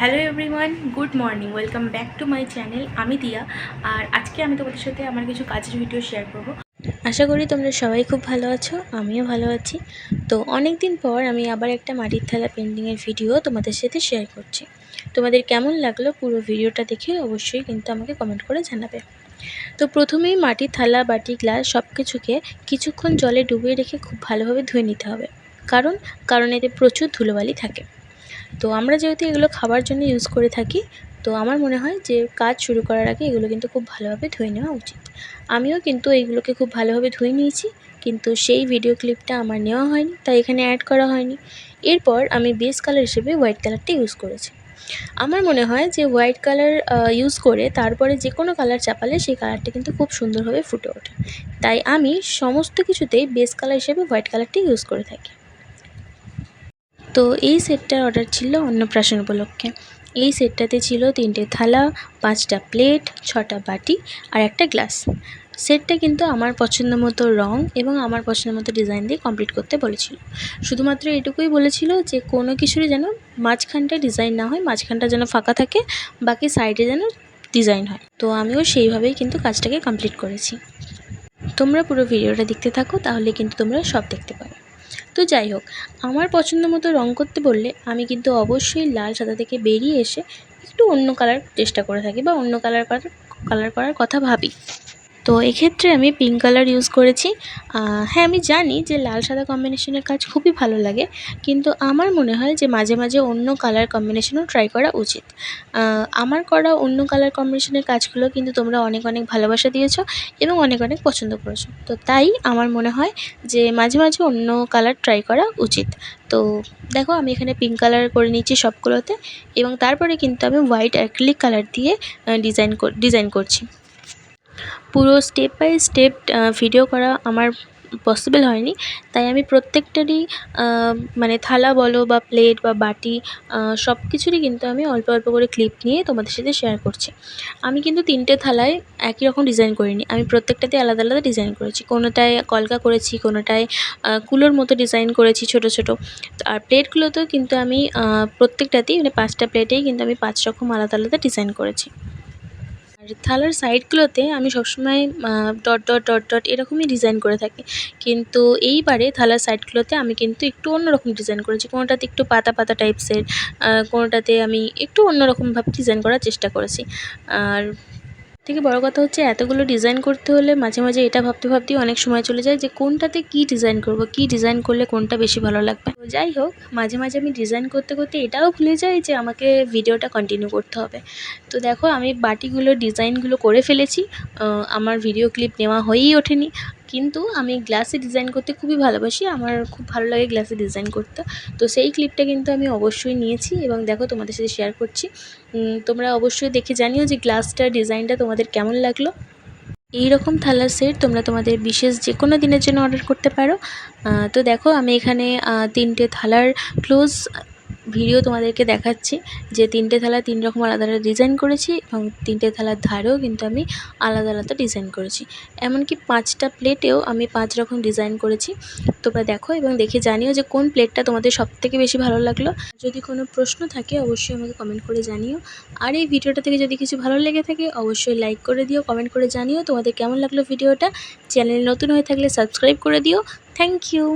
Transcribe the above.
Hello everyone, good morning, welcome back to my channel, আমি দিয়া। আর আজকে আমি তোমাদের সাথে আমার কিছু কাজের ভিডিও শেয়ার করব। আশা করি তোমরা সবাই খুব ভালো আছো, আমিও ভালো আছি। তো অনেক দিন পর আমি আবার একটা মাটির থালা পেন্টিংয়ের ভিডিও তোমাদের সাথে শেয়ার করছি। তোমাদের কেমন লাগল পুরো ভিডিওটা দেখে অবশ্যই কিন্তু আমাকে কমেন্ট করে জানাবে। তো প্রথমেই মাটির থালা, বাটি, গ্লাস সব কিছুকে কিছুক্ষণ জলে ডুবিয়ে রেখে খুব ভালোভাবে ধুয়ে নিতে হবে। কারণ কারণ এতে প্রচুর ধুলোবালি থাকে। তো আমরা যেহেতু এগুলো খাবার জন্য ইউজ করে থাকি, তো আমার মনে হয় যে কাজ শুরু করার আগে এগুলো কিন্তু খুব ভালোভাবে ধুয়ে নেওয়া উচিত। আমিও কিন্তু এইগুলোকে খুব ভালোভাবে ধুয়ে নিয়েছি, কিন্তু সেই ভিডিও ক্লিপটা আমার নেওয়া হয়নি, তাই এখানে অ্যাড করা হয়নি। এরপর আমি বেস কালার হিসেবে হোয়াইট কালারটা ইউজ করেছি। আমার মনে হয় যে হোয়াইট কালার ইউজ করে তারপরে যে কোনো কালার চাপালে সেই কালারটা কিন্তু খুব সুন্দরভাবে ফুটে ওঠে। তাই আমি সমস্ত কিছুতেই বেস কালার হিসেবে হোয়াইট কালারটি ইউজ করে থাকি। তো এই সেটটার অর্ডার ছিল অন্নপ্রাশন উপলক্ষে। এই সেটটাতে ছিল তিনটে থালা, পাঁচটা প্লেট ছটা বাটি আর একটা গ্লাস সেটটা কিন্তু আমার পছন্দ মতো রং এবং আমার পছন্দ মতো ডিজাইন দিয়ে কমপ্লিট করতে বলেছিল। শুধুমাত্র এটুকুই বলেছিল যে কোনো কিছুরই যেন মাঝখানটা ডিজাইন না হয়, মাঝখানটা যেন ফাঁকা থাকে, বাকি সাইডে যেন ডিজাইন হয়। তো আমিও সেইভাবেই কিন্তু কাজটাকে কমপ্লিট করেছি। তোমরা পুরো ভিডিওটা দেখতে থাকো, তাহলে কিন্তু তোমরা সব দেখতে পাবে তো যাই হোক, আমার পছন্দ মতো রঙ করতে বললে আমি কিন্তু অবশ্যই লাল সাদা থেকে বেরিয়ে এসে একটু অন্য কালার চেষ্টা করে থাকি বা অন্য কালার করার কালার করার কথা ভাবি। তো এক্ষেত্রে আমি পিঙ্ক কালার ইউজ করেছি। হ্যাঁ আমি জানি যে লাল সাদা কম্বিনেশনের কাজ খুবই ভালো লাগে, কিন্তু আমার মনে হয় যে মাঝে মাঝে অন্য কালার কম্বিনেশনও ট্রাই করা উচিত। আমার করা অন্য কালার কম্বিনেশনের কাজগুলো কিন্তু তোমরা অনেক অনেক ভালোবাসা দিয়েছ এবং অনেক অনেক পছন্দ করেছ। তো তাই আমার মনে হয় যে মাঝে মাঝে অন্য কালার ট্রাই করা উচিত। তো দেখো, আমি এখানে পিঙ্ক কালার করে নিচ্ছি সবগুলোতে এবং তারপরে কিন্তু আমি হোয়াইট অ্যাক্রিলিক কালার দিয়ে ডিজাইন ডিজাইন করছি। পুরো স্টেপ বাই স্টেপ ভিডিও করা আমার পসিবল হয়নি। তাই আমি প্রত্যেকটারই মানে থালা বলো বা প্লেট বা বাটি সব কিছুরই কিন্তু আমি অল্প অল্প করে ক্লিপ নিয়ে তোমাদের সাথে শেয়ার করছি। আমি কিন্তু তিনটে থালায় একই রকম ডিজাইন করিনি। আমি প্রত্যেকটাতে আলাদা আলাদা ডিজাইন করেছি। কোনোটায় কলকা করেছি, কোনোটায় কুলোর মতো ডিজাইন করেছি ছোট ছোট। আর প্লেটগুলোতেও কিন্তু আমি প্রত্যেকটাতেই মানে পাঁচটা প্লেটেই কিন্তু আমি পাঁচ রকম আলাদা আলাদা ডিজাইন করেছি। থালার সাইডগুলোতে আমি সবসময় ডট ডট ডট ডট এরকমই ডিজাইন করে থাকি। কিন্তু এইবারে থালার সাইডগুলোতে আমি কিন্তু একটু অন্যরকম ডিজাইন করেছি। কোনোটাতে একটু পাতা পাতা টাইপসের কোনোটাতে আমি একটু অন্যরকমভাবে ডিজাইন করার চেষ্টা করেছি। আর থেকে বড় কথা হচ্ছে, এতগুলো ডিজাইন করতে হলে মাঝে মাঝে এটা ভাবতে ভাবতেই অনেক সময় চলে যায় যে, কোনটাতে কি ডিজাইন করব, কি ডিজাইন করলে কোনটা বেশি ভালো লাগবে। তো যাই হোক, মাঝে মাঝে আমি ডিজাইন করতে করতে এটাও ভুলে যাই যে, আমাকে ভিডিওটা কন্টিনিউ করতে হবে। তো দেখো, আমি বাটিগুলো ডিজাইনগুলো করে ফেলেছি। আমার ভিডিও ক্লিপ নেওয়া হয়েই ওঠেনি। কিন্তু আমি গ্লাসে ডিজাইন করতে খুবই ভালোবাসি। আমার খুব ভালো লাগে গ্লাসে ডিজাইন করতে। তো সেই ক্লিপটা কিন্তু আমি অবশ্যই নিয়েছি এবং দেখো তোমাদের সাথে শেয়ার করছি। তোমরা অবশ্যই দেখে জানিও যে গ্লাসটার ডিজাইনটা তোমাদের কেমন লাগল। এই রকম থালার সেট তোমরা তোমাদের বিশেষ যে কোনো দিনের জন্য অর্ডার করতে পারো। তো দেখো আমি এখানে তিনটে থালার ক্লোজ ভিডিও তোমাদেরকে দেখাচ্ছি যে তিনটে থালা তিন রকম আলাদা আলাদা ডিজাইন করেছি এবং তিনটে থালার ধারেও কিন্তু আমি আলাদা আলাদা ডিজাইন করেছি। এমনকি পাঁচটা প্লেটেও আমি পাঁচ রকম ডিজাইন করেছি। তোমরা দেখো এবং দেখে জানিও যে কোন প্লেটটা তোমাদের সবথেকে বেশি ভালো লাগল। যদি কোনো প্রশ্ন থাকে, অবশ্যই আমাকে কমেন্ট করে জানিও। আর এই ভিডিওটা থেকে যদি কিছু ভালো লেগে থাকে, অবশ্যই লাইক করে দিও কমেন্ট করে জানিও তোমাদের কেমন লাগল ভিডিওটা। চ্যানেল নতুন হয়ে থাকলে সাবস্ক্রাইব করে দিও। Thank you